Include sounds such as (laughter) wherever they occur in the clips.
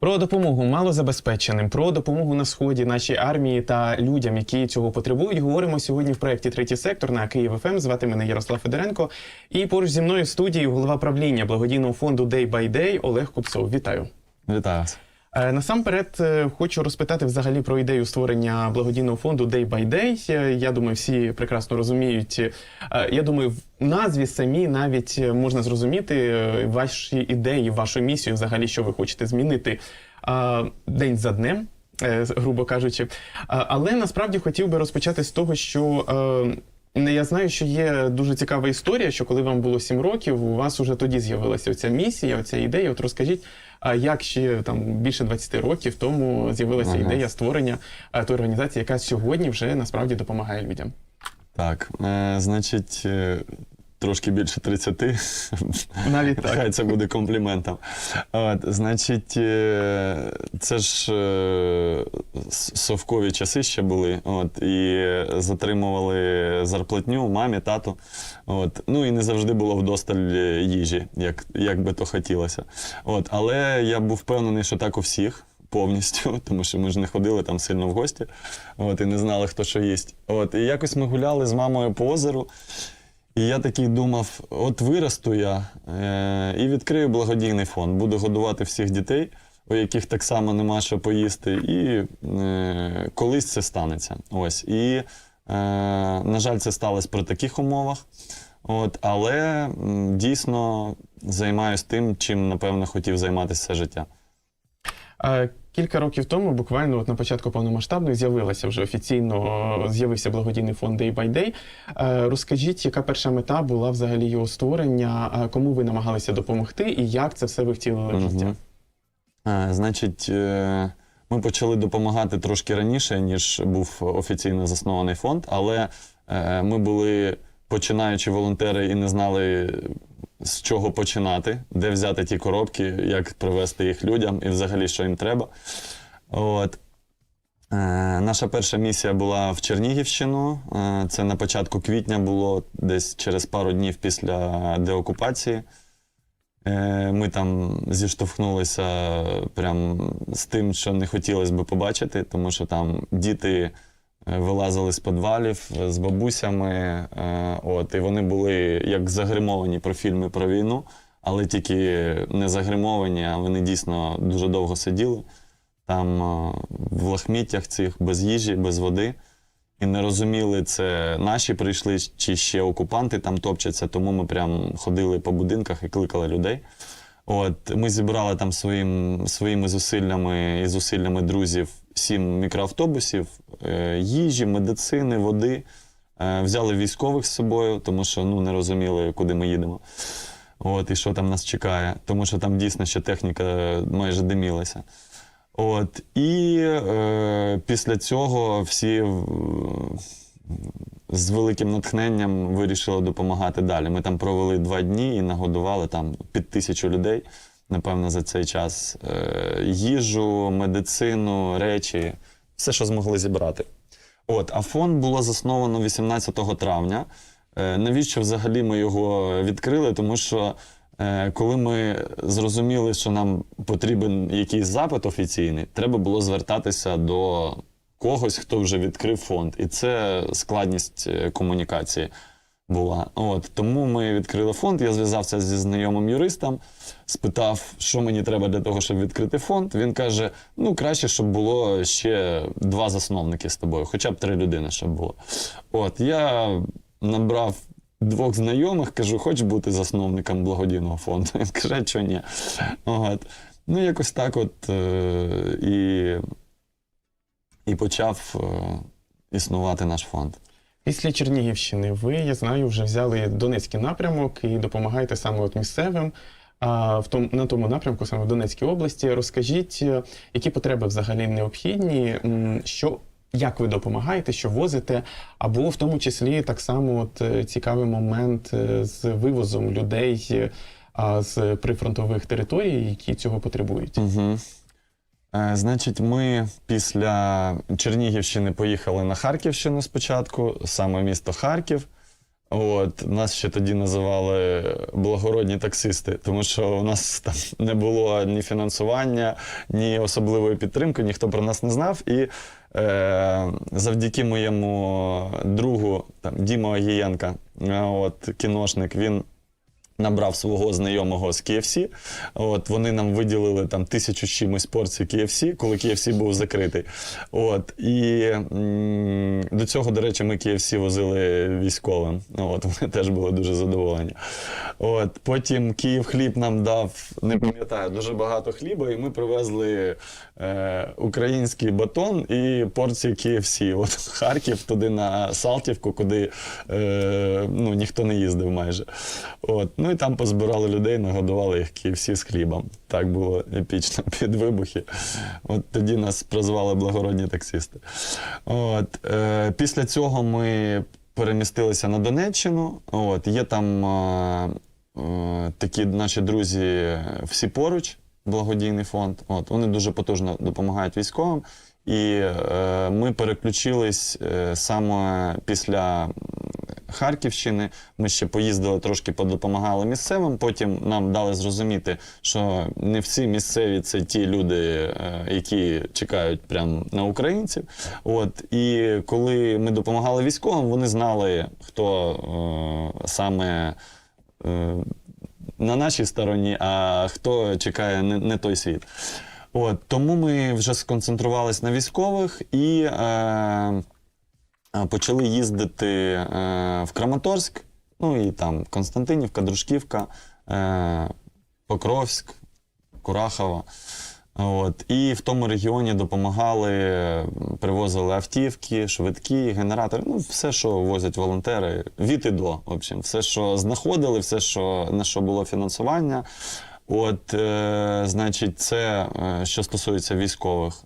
Про допомогу малозабезпеченим, про допомогу на сході нашій армії та людям, які цього потребують, говоримо сьогодні в проєкті Третій сектор на Київ ФМ. Звати мене Ярослав Федоренко. І поруч зі мною в студії голова правління благодійного фонду Day by Day Олег Купцов. Вітаю. Вітаю. Е, Насамперед е, хочу розпитати взагалі про ідею створення благодійного фонду Day by Day. Е, Я думаю, всі прекрасно розуміють. Я думаю, в назві самі навіть можна зрозуміти ваші ідеї, вашу місію, взагалі, що ви хочете змінити день за днем. Грубо кажучи, але насправді хотів би розпочати з того, що я знаю, що є дуже цікава історія, що коли вам було 7 років, у вас уже тоді з'явилася ця місія, оця ідея. От розкажіть, як ще там більше 20 років тому з'явилася Ага. ідея створення е, тої організації, яка сьогодні вже насправді допомагає людям? Так, е, значить, е, трошки більше 30. (laughs) Навіть так. Хай це буде компліментом. От, значить, е, це ж е, совкові часи ще були. От, і затримували зарплатню мамі, тату. От, ну і не завжди було вдосталь е, їжі, як, як би то хотілося. От, але я був впевнений, що так у всіх. Повністю, (laughs) тому що ми ж не ходили там сильно в гості, от, і не знали, хто що їсть. От, і якось ми гуляли з мамою по озеру, і я такий думав: от виросту я е- і відкрию благодійний фонд, буду годувати всіх дітей, у яких так само нема що поїсти, і е- колись це станеться. Ось. І, е- на жаль, це сталося при таких умовах. От, але дійсно займаюся тим, чим, напевно, хотів займатися все життя. Кілька років тому, буквально от на початку повномасштабної, з'явилася вже офіційно з'явився благодійний фонд Day by Day. Е, Розкажіть, яка перша мета була взагалі його створення, е, кому ви намагалися допомогти і як це все ви втілили в життя? Е, Значить, ми почали допомагати трошки раніше, ніж був офіційно заснований фонд, але ми були починаючі волонтери і не знали, з чого починати, де взяти ті коробки, як привезти їх людям і взагалі, що їм треба. От. Е, Наша перша місія була в Чернігівщину. Е, Це на початку квітня було десь через пару днів після деокупації. Е, Ми там зіштовхнулися прям з тим, що не хотілося би побачити, тому що там діти вилазили з підвалів е, з бабусями. е, От, і вони були як загримовані про фільми про війну, але тільки не загримовані, а вони дійсно дуже довго сиділи там е, в лахміттях цих без їжі, без води. І не розуміли, це наші прийшли чи ще окупанти там топчаться, тому ми прям ходили по будинках і кликали людей. От ми зібрали там своїм, своїми зусиллями і зусиллями друзів сім мікроавтобусів, е, їжі, медицини, води. Е, взяли військових з собою, тому що ну, не розуміли, куди ми їдемо. От, і що там нас чекає, тому що там дійсно ще техніка майже димілася. От, і е, після цього всі з великим натхненням вирішили допомагати далі. Ми там провели два дні і нагодували там під тисячу людей, напевно, за цей час. Е, їжу, медицину, речі, все, що змогли зібрати. От, а фонд було засновано 18 травня. Е, Навіщо взагалі ми його відкрили? Тому що е, коли ми зрозуміли, що нам потрібен якийсь запит офіційний, треба було звертатися до когось, хто вже відкрив фонд. І це складність комунікації була. От, тому ми відкрили фонд. Я зв'язався зі знайомим юристом, спитав, що мені треба для того, щоб відкрити фонд. Він каже: ну, краще, щоб було ще два засновники з тобою, хоча б три людини, щоб було. От, я набрав двох знайомих, кажу, хочеш бути засновником благодійного фонду? Він каже, що ні. От. Ну, якось так от е, і, і почав е, існувати наш фонд. Після Чернігівщини ви, я знаю, вже взяли Донецький напрямок і допомагаєте саме от місцевим. А в тому на тому напрямку, саме в Донецькій області, розкажіть, е, які потреби взагалі необхідні, що як ви допомагаєте, що возите, або в тому числі так само от е, цікавий момент е, з вивозом людей а, з прифронтових територій, які цього потребують. Угу. Е, значить, ми після Чернігівщини поїхали на Харківщину спочатку, саме місто Харків. От, нас ще тоді називали благородні таксисти, тому що у нас там не було ні фінансування, ні особливої підтримки, ніхто про нас не знав. І е, завдяки моєму другу там, Діма Огієнка, е, от, кіношник, він набрав свого знайомого з KFC. От, вони нам виділили там тисячу чимось порцій KFC, коли KFC був закритий. От, і до цього, до речі, ми KFC возили військовим. От, (laughs) вони теж були дуже задоволені. От, потім Київ хліб нам дав, не пам'ятаю, дуже багато хліба, і ми привезли е, український батон і порції KFC. От (laughs) Харків туди на Салтівку, куди е, ну, ніхто не їздив майже. От, ну і там позбирали людей, нагодували їх KFC з хлібом. Так було епічно (laughs) під вибухи. От тоді нас прозвали благородні таксисти. От, е, після цього ми перемістилися на Донеччину. От, є там е, е, такі наші друзі всі поруч, благодійний фонд. От, вони дуже потужно допомагають військовим. І е, ми переключились е, саме після Харківщини. Ми ще поїздили трошки подопомагали місцевим. Потім нам дали зрозуміти, що не всі місцеві це ті люди, е, які чекають прямо на українців. От і коли ми допомагали військовим, вони знали, хто е, саме. Е, на нашій стороні, а хто чекає не, не той світ. От, тому ми вже сконцентрувались на військових і е, почали їздити е, в Краматорськ, ну і там Константинівка, Дружківка, е, Покровськ, Курахова. От, і в тому регіоні допомагали, привозили автівки, швидкі, генератори, ну все, що возять волонтери, від і до. В общем, все, що знаходили, все, що, на що було фінансування. От, е, значить, це е, що стосується військових.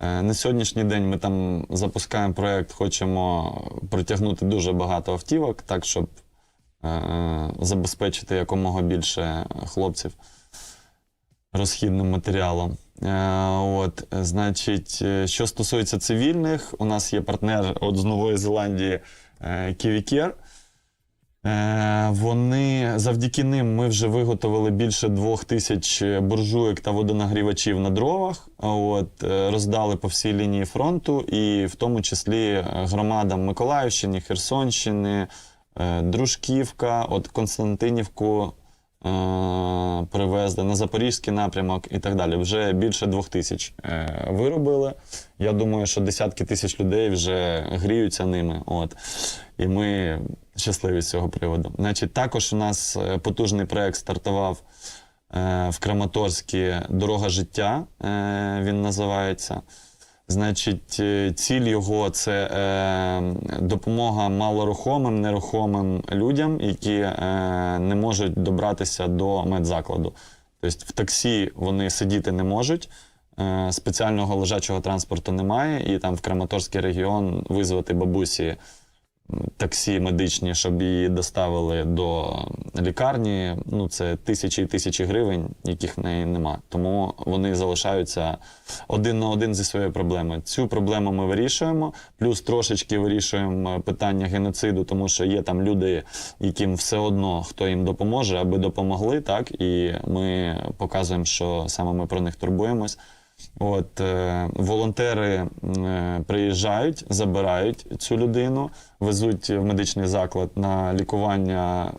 Е, На сьогоднішній день ми там запускаємо проєкт, хочемо притягнути дуже багато автівок, так, щоб е, забезпечити якомога більше хлопців розхідним матеріалом. Е, От, значить, е, що стосується цивільних, у нас є партнер от з Нової Зеландії е, KiwiCare. Е, Вони завдяки ним ми вже виготовили більше двох тисяч буржуєк та водонагрівачів на дровах. От е, роздали по всій лінії фронту, і в тому числі е, громадам Миколаївщини, Херсонщини, е, Дружківка, от Константинівку. Е, Привезли на запорізький напрямок і так далі. Вже більше двох тисяч е, виробили. Я думаю, що десятки тисяч людей вже гріються ними. От. І ми щасливі з цього приводу. Значить, також у нас е, потужний проект стартував в Краматорській Дорога життя. Він називається. Значить, е, ціль його це е, допомога малорухомим, нерухомим людям, які е, не можуть добратися до медзакладу. Тобто в таксі вони сидіти не можуть. е, Спеціального лежачого транспорту немає, і там в Краматорський регіон визвати бабусі таксі медичні, щоб її доставили до лікарні. Ну, це тисячі і тисячі гривень, яких в неї нема. Тому вони залишаються один на один зі своєю проблемою. Цю проблему ми вирішуємо, плюс трошечки вирішуємо питання геноциду, тому що є там люди, яким все одно хто їм допоможе, аби допомогли. Так і ми показуємо, що саме ми про них турбуємось. От е, волонтери е, приїжджають, забирають цю людину, везуть в медичний заклад на лікування,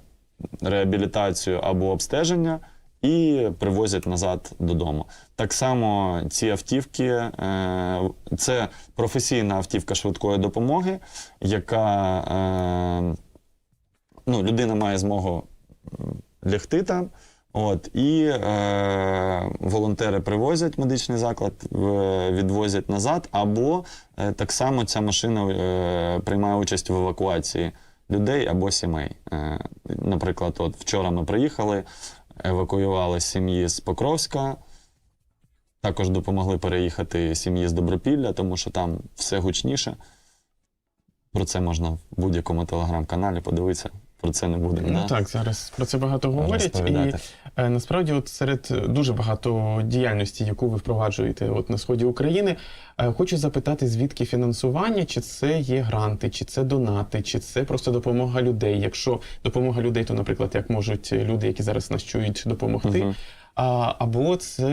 реабілітацію або обстеження і привозять назад додому. Так само ці автівки е, це професійна автівка швидкої допомоги, яка е, ну, людина має змогу лягти там. От, і е, волонтери привозять медичний заклад, відвозять назад, або е, так само ця машина е, приймає участь в евакуації людей або сімей. Е, наприклад, от вчора ми приїхали, евакуювали сім'ї з Покровська, також допомогли переїхати сім'ї з Добропілля, тому що там все гучніше. Про це можна в будь-якому телеграм-каналі подивитися. про це не будемо. Ну да? так, зараз про це багато говорять. І насправді, от серед дуже багато діяльності, яку ви впроваджуєте от на сході України, е, хочу запитати, звідки фінансування, чи це є гранти, чи це донати, чи це просто допомога людей. Якщо допомога людей, то, наприклад, як можуть люди, які зараз нас чують, допомогти. А, або це,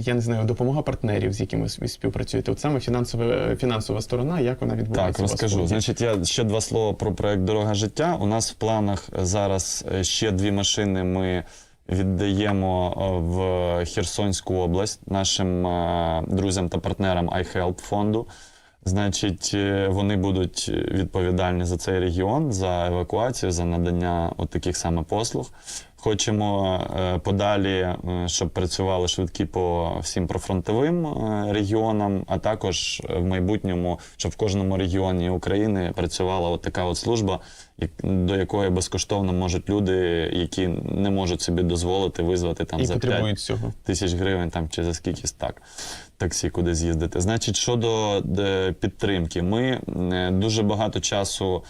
я не знаю, допомога партнерів, з якими ви співпрацюєте. От саме фінансова, фінансова сторона, як вона відбувається? Так, розкажу. Значить, я ще два слова про проект Дорога життя. У нас в планах зараз е, ще дві машини. Ми віддаємо е, в Херсонську область нашим е, друзям та партнерам iHelp фонду. Значить, е, вони будуть відповідальні за цей регіон, за евакуацію, за надання от таких саме послуг. Хочемо е, подалі, е, щоб працювали швидкі по всім профронтовим е, регіонам, а також в майбутньому, щоб в кожному регіоні України працювала от така от служба, до якої безкоштовно можуть люди, які не можуть собі дозволити визвати там і за 5 цього. тисяч гривень там чи за скількись так. Таксі куди з'їздити. Значить, щодо підтримки, ми дуже багато часу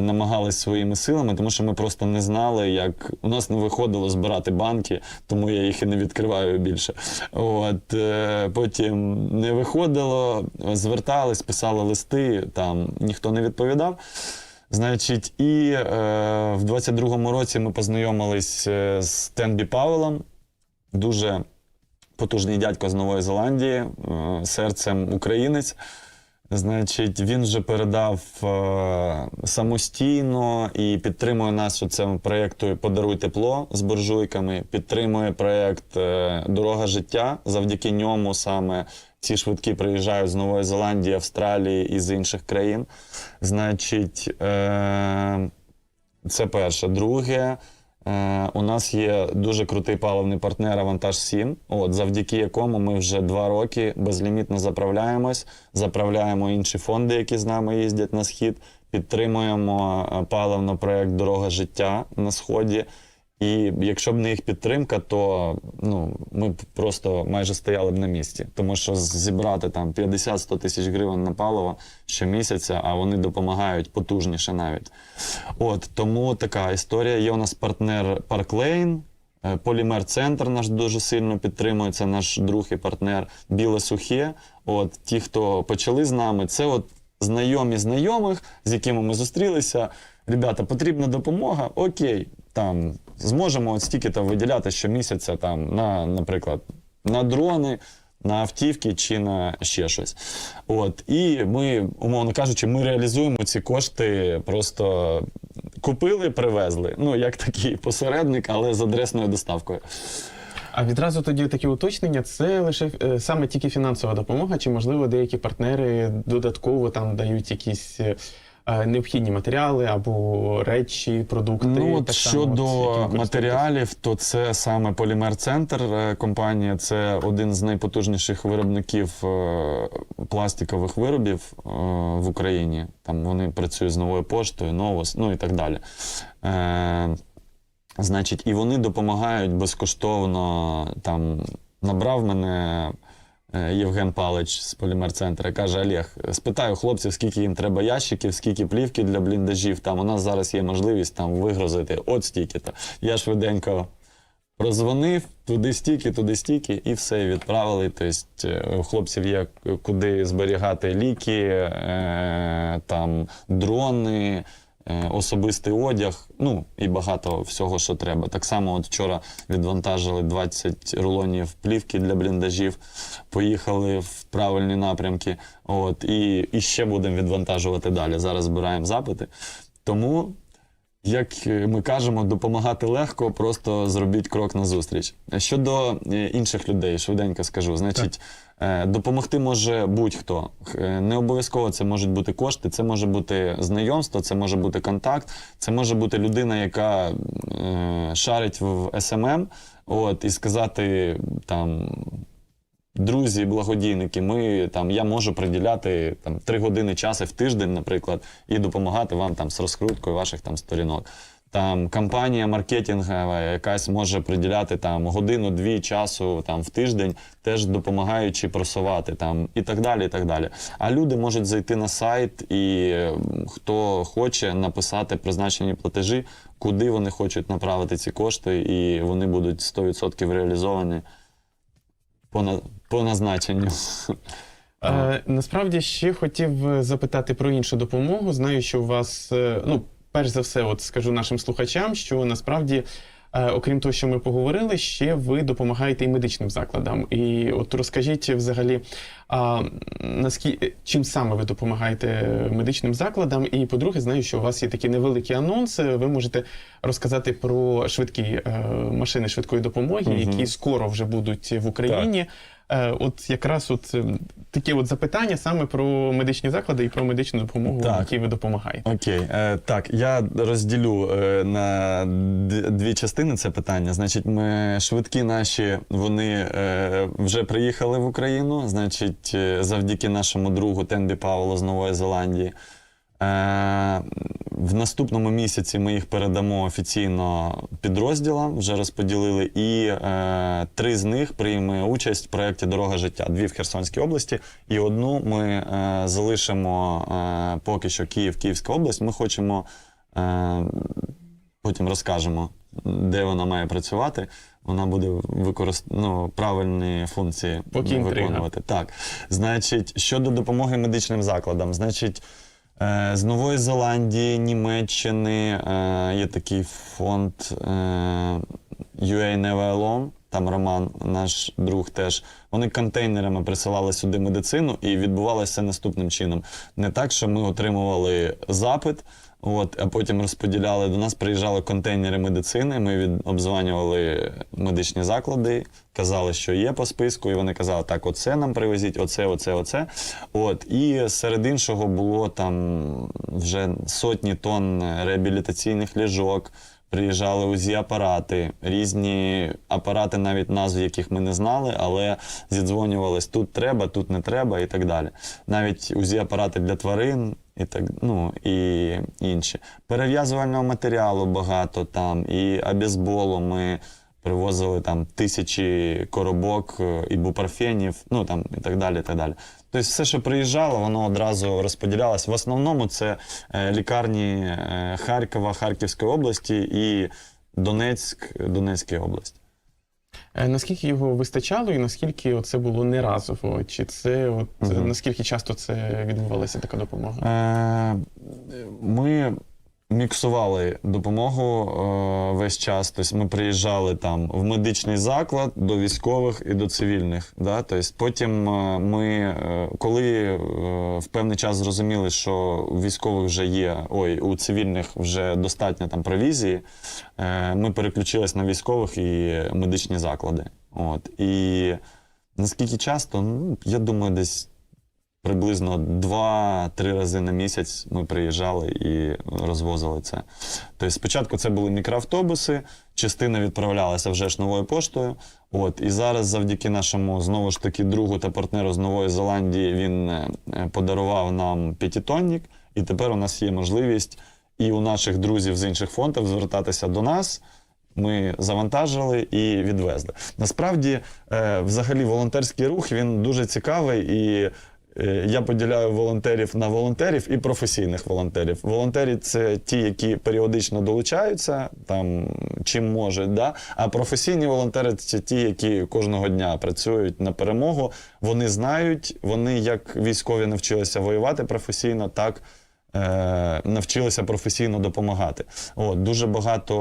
намагались своїми силами, тому що ми просто не знали, як у нас не виходило збирати банки, тому я їх і не відкриваю більше. От е, потім не виходило, звертались, писали листи, там ніхто не відповідав. Значить, і е, в 22-му році ми познайомились е, з Тенбі Павелом, дуже потужний дядько з Нової Зеландії, е, серцем українець. Значить, він вже передав е, самостійно і підтримує нас у цьому проєкту Подаруй тепло з буржуйками. Підтримує проєкт е, Дорога життя. Завдяки ньому саме ці швидкі приїжджають з Нової Зеландії, Австралії і з інших країн. Значить, е, це перше. Друге, е, у нас є дуже крутий паливний партнер Авантаж 7, от, завдяки якому ми вже два роки безлімітно заправляємось, заправляємо інші фонди, які з нами їздять на схід, підтримуємо е, паливно проект Дорога життя на сході. І якщо б не їх підтримка, то ну, ми б просто майже стояли б на місці. Тому що зібрати там 50-100 тисяч гривень на паливо щомісяця, а вони допомагають потужніше навіть. От тому така історія. Є у нас партнер Парклейн. Полімер Центр наш дуже сильно підтримує. Це наш друг і партнер Біле Сухе. От ті, хто почали з нами, це от знайомі знайомих, з якими ми зустрілися. Ребята, потрібна допомога. Окей, там зможемо от стільки-то виділяти щомісяця, там, на, наприклад, на дрони, на автівки чи на ще щось. От, і ми, умовно кажучи, ми реалізуємо ці кошти просто купили, привезли. Ну, як такий посередник, але з адресною доставкою. А відразу тоді такі уточнення: це лише е, саме тільки фінансова допомога, чи можливо деякі партнери додатково там дають якісь е, необхідні матеріали або речі, продукти. Ну, от так само, от, щодо матеріалів, то це саме Полімер Центр е, компанія. Це один з найпотужніших виробників е, пластикових виробів е, в Україні. Там вони працюють з новою поштою, новос, ну і так далі. Е, Значить, і вони допомагають безкоштовно. Там набрав мене е, Євген Палич з полімер центра. Каже: Олег, спитаю хлопців, скільки їм треба ящиків, скільки плівки для бліндажів. Там у нас зараз є можливість там вигрузити от стільки-то. Я швиденько прозвонив туди стільки, туди стільки, і все відправили. Тобто е, у хлопців є куди зберігати ліки, е, там дрони. Е, Особистий одяг, ну і багато всього, що треба. Так само, от вчора відвантажили 20 рулонів плівки для бліндажів, поїхали в правильні напрямки. От, і, і ще будемо відвантажувати далі. Зараз збираємо запити. Тому як е, ми кажемо, допомагати легко, просто зробіть крок назустріч. Щодо е, інших людей, швиденько скажу. Значить, е, допомогти може будь-хто. Не обов'язково це можуть бути кошти, це може бути знайомство, це може бути контакт, це може бути людина, яка шарить в СММ, от, і сказати там. Друзі, благодійники, ми там я можу приділяти там три години часу в тиждень, наприклад, і допомагати вам там з розкруткою ваших там сторінок. там компанія маркетингова якась може приділяти там годину-дві часу там в тиждень, теж допомагаючи просувати там і так далі. і так далі. А люди можуть зайти на сайт і хто хоче написати призначені платежі, куди вони хочуть направити ці кошти, і вони будуть 100% реалізовані по, по назначенню. (laughs) Е, насправді ще хотів е, запитати про іншу допомогу. Знаю, що у вас, е, ну, перш за все, от скажу нашим слухачам, що насправді. Е, Окрім того, що ми поговорили, ще ви допомагаєте і медичним закладам. І от розкажіть взагалі, а, наскільки чим саме ви допомагаєте медичним закладам? І по-друге, знаю, що у вас є такі невеликі анонси. Ви можете розказати про швидкі е, машини швидкої допомоги, угу. які скоро вже будуть в Україні. Е, От якраз от е, такі от запитання саме про медичні заклади і про медичну допомогу, Так. якій ви допомагаєте. Окей, е, так, я розділю е, на дві частини це питання. Значить, ми швидкі наші вони е, вже приїхали в Україну. Значить, е, завдяки нашому другу Тенбі Пауло з Нової Зеландії. Е, в наступному місяці ми їх передамо офіційно підрозділам, вже розподілили, і е, три з них прийме участь в проєкті Дорога життя. Дві в Херсонській області, і одну ми е, залишимо е, поки що Київ, Київська область. Ми хочемо е, потім розкажемо, де вона має працювати. Вона буде використ... ну, правильні функції Поки інтрига. виконувати. Так, значить, щодо допомоги медичним закладам, значить. Е, З Нової Зеландії, Німеччини е, є такий фонд е, UA Never Alone. Там Роман, наш друг, теж. Вони контейнерами присилали сюди медицину, і відбувалося наступним чином. Не так, що ми отримували запит, от, а потім розподіляли. До нас приїжджали контейнери медицини. Ми від, обзванювали медичні заклади, казали, що є по списку, і вони казали, так, оце нам привезіть, оце, оце, оце. От, і серед іншого було там вже сотні тонн реабілітаційних ліжок. Приїжджали УЗІ-апарати, різні апарати, навіть назв яких ми не знали, але зідзвонювались тут треба, тут не треба і так далі. Навіть УЗІ-апарати для тварин і так, ну і інші. Перев'язувального матеріалу багато там, і абізболу ми привозили там тисячі коробок е, ібупрофенів, ну там і так далі. і так далі. Тобто все, що приїжджало, воно одразу розподілялось. В основному це е, лікарні е, Харкова, Харківської області і Донецьк, Донецької області. Е, Наскільки його вистачало, і наскільки це було не разово? Чи це от угу. Наскільки часто це відбувалася така допомога? Ми міксували допомогу е, весь час. Тобто ми приїжджали там в медичний заклад до військових і до цивільних. Да? Тобто потім е, ми, е, коли е, в певний час зрозуміли, що у військових вже є, ой, у цивільних вже достатньо там провізії, е, ми переключились на військових і медичні заклади. От. І наскільки часто, ну, я думаю, десь приблизно 2-3 рази на місяць ми приїжджали і розвозили це. Тобто спочатку це були мікроавтобуси, частина відправлялася вже ж новою поштою. От, і зараз, завдяки нашому знову ж таки другу та партнеру з Нової Зеландії, він е, е, подарував нам п'ятитонник, і тепер у нас є можливість і у наших друзів з інших фондів звертатися до нас. Ми завантажили і відвезли. Насправді, е, взагалі, волонтерський рух він дуже цікавий і. Е, Я поділяю волонтерів на волонтерів і професійних волонтерів. Волонтери це ті, які періодично долучаються, там чим можуть, да? а професійні волонтери це ті, які кожного дня працюють на перемогу. Вони знають, вони як військові навчилися воювати професійно, так е, навчилися професійно допомагати. От, дуже багато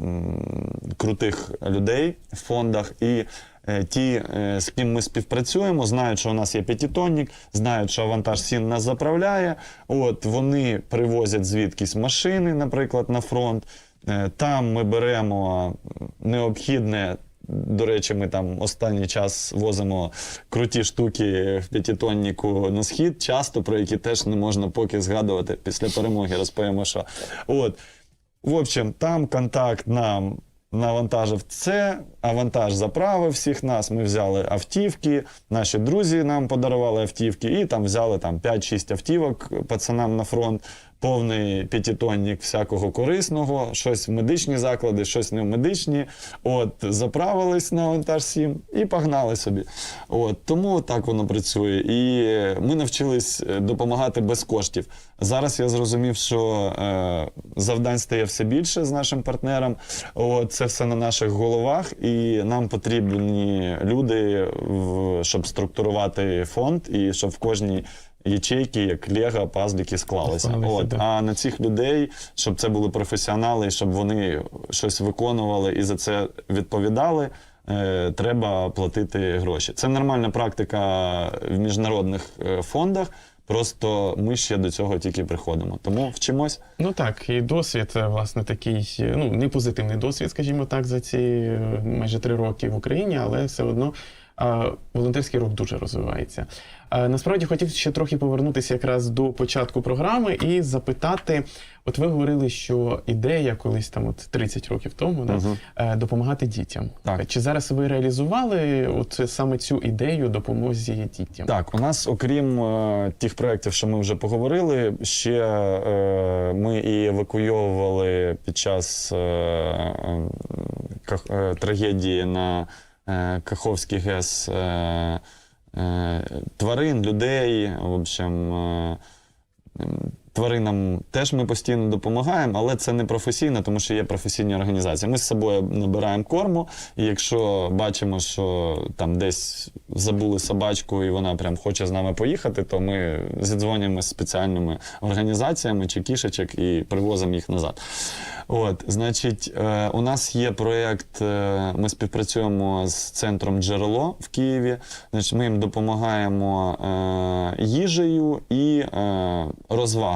м, крутих людей в фондах і. Е, Ті, е, з ким ми співпрацюємо, знають, що у нас є п'ятитонник, знають, що вантаж сін нас заправляє. От вони привозять звідкись машини, наприклад, на фронт. Е, Там ми беремо необхідне. До речі, ми там останній час возимо круті штуки в п'ятитоннику на схід, часто про які теж не можна поки згадувати після перемоги. Розповімо, що от в общем, там контакт нам навантажив це, авантаж вантаж заправив всіх нас. Ми взяли автівки, наші друзі нам подарували автівки, і там взяли там 5-6 автівок пацанам на фронт. Повний п'ятитонник всякого корисного, щось в медичні заклади, щось не в медичні. От, заправились на вантаж 7 і погнали собі. От, тому так воно працює. І ми навчились е, допомагати без коштів. Зараз я зрозумів, що е, завдань стає все більше з нашим партнером. От, це все на наших головах, і нам потрібні люди, в, щоб структурувати фонд і щоб в кожній ячейки, як Лего, пазліки склалися. От, а на цих людей, щоб це були професіонали, щоб вони щось виконували і за це відповідали. е, Треба платити гроші. Це нормальна практика в міжнародних е, фондах. Просто ми ще до цього тільки приходимо. Тому вчимось. Ну так, і досвід, е, власне, такий, ну, не позитивний досвід, скажімо так, за ці майже три роки в Україні, але все одно волонтерський рух дуже розвивається. Насправді хотів ще трохи повернутися якраз до початку програми і запитати: от ви говорили, що ідея колись там, от 30 років тому, да, е, допомагати дітям. Так. Чи зараз ви реалізували от саме цю ідею допомозі дітям? Так, у нас, окрім е, тих проєктів, що ми вже поговорили, ще е, ми і евакуйовували під час е, е, е, трагедії на Каховський ГЕС е, е, тварин, людей. В общем, е, тваринам теж ми постійно допомагаємо, але це не професійно, тому що є професійні організації. Ми з собою набираємо корму, і якщо бачимо, що там десь забули собачку і вона прям хоче з нами поїхати, то ми зідзвонюємо з спеціальними організаціями чи кішечок і привозимо їх назад. От, значить, е, у нас є проєкт, е, ми співпрацюємо з центром Джерело в Києві. Значить, ми їм допомагаємо е, їжею і е,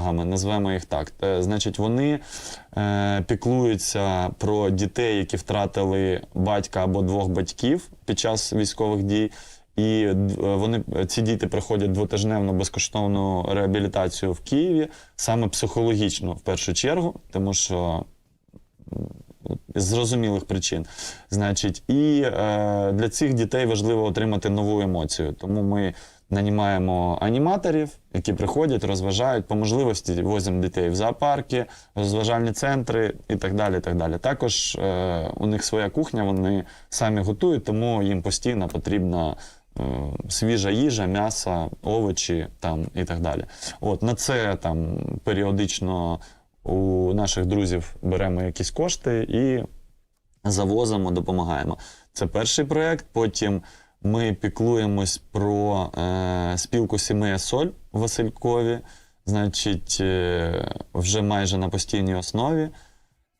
розвагами, назвемо їх так. Е, значить, вони е, піклуються про дітей, які втратили батька або двох батьків під час військових дій. І вони ці діти проходять двотижневну безкоштовну реабілітацію в Києві, саме психологічно в першу чергу, тому що з зрозумілих причин. Значить, і е, для цих дітей важливо отримати нову емоцію. Тому ми нанімаємо аніматорів, які приходять, розважають по можливості, возимо дітей в зоопарки, розважальні центри і так далі. Так далі. Також е, у них своя кухня, вони самі готують, тому їм постійно потрібна. е, Свіжа їжа, м'ясо, овочі там і так далі. От на це там періодично у наших друзів беремо якісь кошти і завозимо, допомагаємо. Це перший проєкт. Потім ми піклуємось про е, спілку сімей Соль в Василькові. Значить, е, вже майже на постійній основі.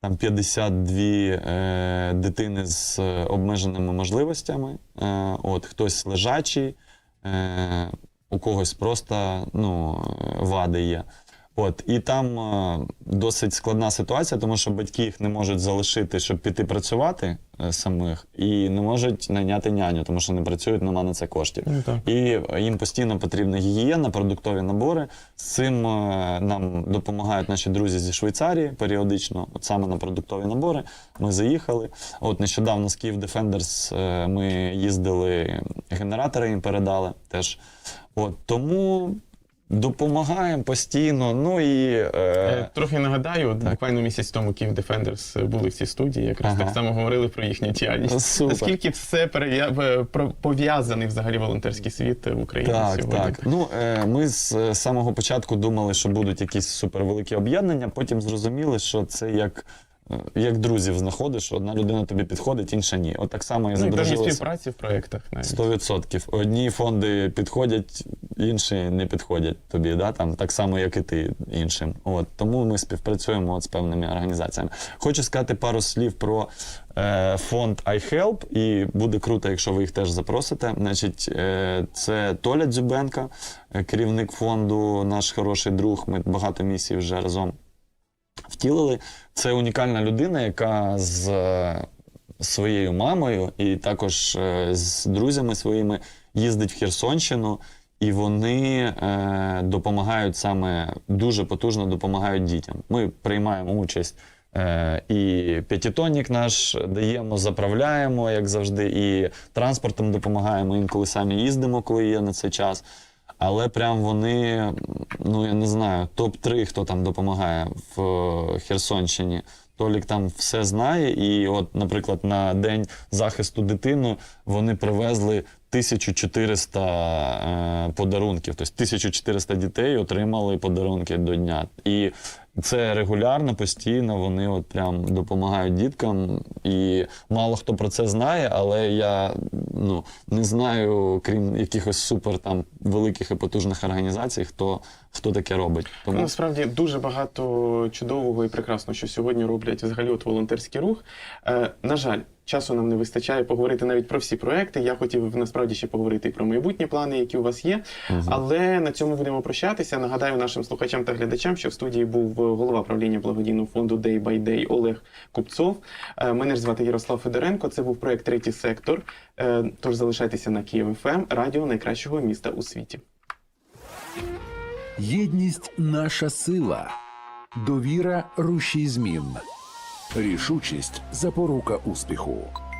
Там 52 е, дитини з обмеженими можливостями. Е, от, хтось лежачий, е, у когось просто ну, вади є. От, і там е, досить складна ситуація, тому що батьки їх не можуть залишити, щоб піти працювати е, самих, і не можуть найняти няню, тому що не працюють, нема на це коштів. Ну, так. І їм постійно потрібна гігієна, продуктові набори. З цим е, нам допомагають наші друзі зі Швейцарії періодично, от саме на продуктові набори. Ми заїхали. От нещодавно з Київ Defenders е, ми їздили, генератори їм передали теж. От тому допомагаємо постійно. Ну і Е, е, Трохи нагадаю, от буквально місяць тому Київ Defenders були в цій студії, якраз Ага. так само говорили про їхню діяльність. Супер. Наскільки все перев'я- е, пов'язаний взагалі волонтерський світ в Україні Так, сьогодні? так. Ну, е, ми з е, самого початку думали, що будуть якісь супервеликі об'єднання, потім зрозуміли, що це як, е, як друзів знаходиш, одна людина тобі підходить, інша ні. От так само і Ну, і певні співпраці в проєктах навіть. 100%. Одні фонди підходять, інші не підходять тобі, да? там, так само, як і ти іншим. От, тому ми співпрацюємо от з певними організаціями. Хочу сказати пару слів про е, фонд iHelp, і буде круто, якщо ви їх теж запросите. Значить, е, це Толя Дзюбенко, е, керівник фонду, наш хороший друг. Ми багато місій вже разом втілили. Це унікальна людина, яка з е, своєю мамою і також е, з друзями своїми їздить в Херсонщину, і вони е, допомагають саме дуже потужно допомагають дітям. Ми приймаємо участь. Е, і п'ятитонник наш даємо, заправляємо, як завжди, і транспортом допомагаємо. Інколи самі їздимо, коли є на цей час. Але прям вони, ну я не знаю, топ-3, хто там допомагає в е, Херсонщині. Толік там все знає, і от, наприклад, на день захисту дитини вони привезли 1400 е, подарунків. Тобто 1400 дітей отримали подарунки до дня. І це регулярно, постійно. Вони от прям допомагають діткам. І мало хто про це знає, але я ну, не знаю, крім якихось супер там великих і потужних організацій, хто, хто таке робить. Тому Насправді дуже багато чудового і прекрасного, що сьогодні роблять взагалі от волонтерський рух. Е, на жаль, часу нам не вистачає поговорити навіть про всі проекти. Я хотів насправді ще поговорити і про майбутні плани, які у вас є. Але на цьому будемо прощатися. Нагадаю нашим слухачам та глядачам, що в студії був голова правління благодійного фонду Day by Day Олег Купцов. Е, Мене ж звати Ярослав Федоренко. Це був проект Третій сектор. Е, Тож залишайтеся на Київ ФМ, радіо найкращого міста у світі. Єдність наша сила, довіра рушій змін, рішучість запорука успіху.